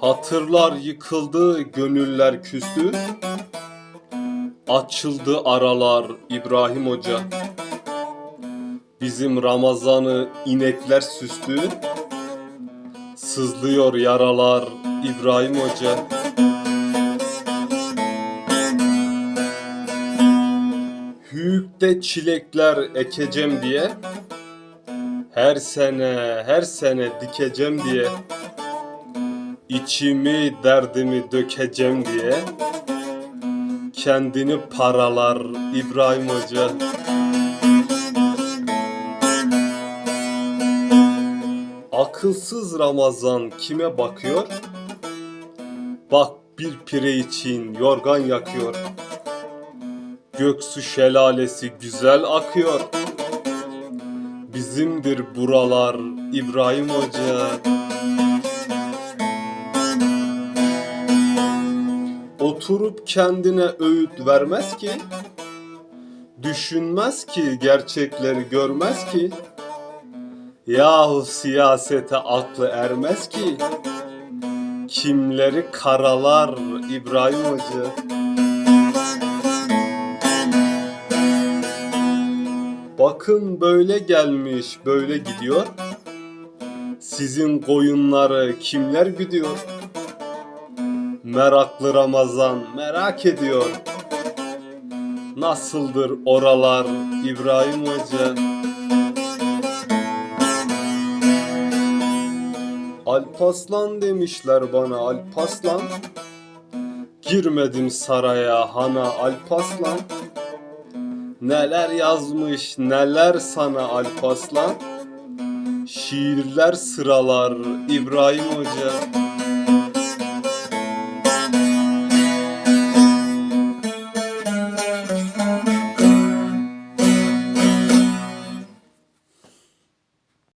Hatırlar yıkıldı, gönüller küstü. Açıldı aralar İbrahim Hoca. Bizim Ramazan'ı inekler süstü. Sızlıyor yaralar İbrahim Hoca. Hüyükte çilekler ekeceğim diye her sene her sene dikeceğim diye içimi derdimi dökeceğim diye kendini paralar İbrahim Hoca. Akılsız Ramazan kime bakıyor? Bak bir pire için yorgan yakıyor. Göksu şelalesi güzel akıyor. Bizimdir buralar İbrahim Hoca. Oturup kendine öğüt vermez ki. Düşünmez ki gerçekleri görmez ki. Yahu siyasete aklı ermez ki. Kimleri karalar İbrahim Hoca. Bakın böyle gelmiş, böyle gidiyor. Sizin koyunları kimler güdüyor? Meraklı Ramazan merak ediyor. Nasıldır oralar İbrahim Hoca? Alpaslan demişler bana Alpaslan. Girmedim saraya hana Alpaslan. Neler yazmış neler sana Alpaslan Şiirler sıralar İbrahim Hoca